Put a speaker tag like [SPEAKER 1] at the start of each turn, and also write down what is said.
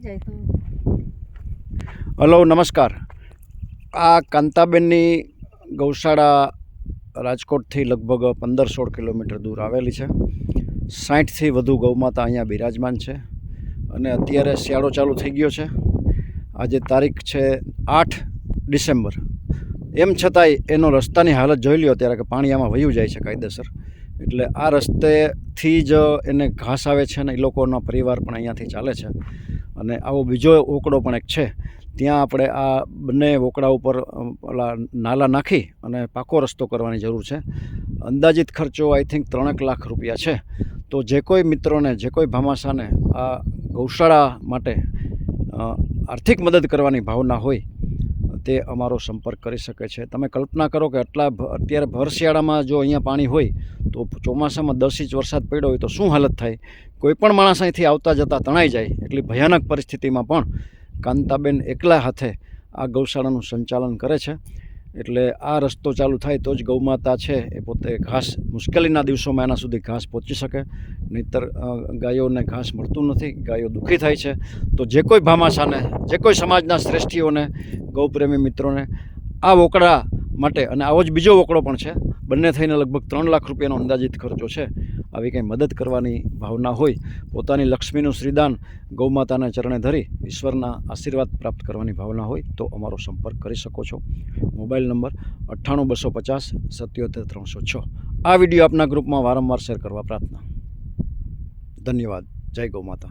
[SPEAKER 1] જાય તો.
[SPEAKER 2] હલો, નમસ્કાર. આ કાંતાબેનની ગૌશાળા રાજકોટથી લગભગ પંદર સોળ કિલોમીટર દૂર આવેલી છે. સાઠથી વધુ ગૌમાતા અહીંયા બિરાજમાન છે અને અત્યારે શિયાળો ચાલુ થઈ ગયો છે. આજે તારીખ છે આઠ ડિસેમ્બર. એમ છતાંય એનો રસ્તાની હાલત જોઈ લ્યો ત્યારે કે પાણી આમાં વયું જાય છે કાયદેસર. એટલે આ રસ્તેથી જ એને ઘાસ આવે છે અને એ લોકોનો પરિવાર પણ અહીંયાથી ચાલે છે. અને આવો બીજો ઓકડો પણ એક છે. ત્યાં આપણે આ બંને વોકડા ઉપર ઓલા નાલા નાખી અને પાકો રસ્તો કરવાની જરૂર છે. અંદાજિત ખર્ચો આઈ થિંક ત્રણેક લાખ રૂપિયા છે. તો જે કોઈ મિત્રોને, જે કોઈ ભામાશાને આ ગૌશાળા માટે આર્થિક મદદ કરવાની ભાવના હોય તે અમારો સંપર્ક કરી શકે છે. તમે કલ્પના કરો કે આટલા અત્યારે ભર શિયાળામાં જો અહીંયા પાણી હોય, તો ચોમાસામાં દસ ઇંચ વરસાદ પડ્યો હોય તો શું હાલત થાય? કોઈ પણ માણસ અહીંથી આવતા જતા તણાઈ જાય. એટલી ભયાનક પરિસ્થિતિમાં પણ કાંતાબેન એકલા હાથે આ ગૌશાળાનું સંચાલન કરે છે. એટલે આ રસ્તો ચાલુ થાય તો જ ગૌમાતા છે એ પોતે ઘાસ મુશ્કેલીના દિવસોમાં એના સુધી ઘાસ પહોંચી શકે. નહીતર ગાયોને ઘાસ મળતું નથી, ગાયો દુઃખી થાય છે. તો જે કોઈ ભામાશાને, જે કોઈ સમાજના શ્રેષ્ઠીઓને, ગૌપ્રેમી મિત્રોને આ વોકડા માટે અને આવો જ બીજો વોકડો પણ છે. બંને થઈને લગભગ ત્રણ લાખ રૂપિયાનો અંદાજિત ખર્ચો છે. આવી કંઈ મદદ કરવાની ભાવના હોય, પોતાની લક્ષ્મીનું શ્રીદાન ગૌમાતાના ચરણે ધરી ઈશ્વરના આશીર્વાદ પ્રાપ્ત કરવાની ભાવના હોય તો અમારો સંપર્ક કરી શકો છો. મોબાઈલ નંબર અઠ્ઠાણું બસો પચાસ સત્યોતેર ત્રણસો છ. આ વીડિયો આપના ગ્રુપમાં વારંવાર શેર કરવા પ્રાર્થના. ધન્યવાદ. જય ગૌમાતા.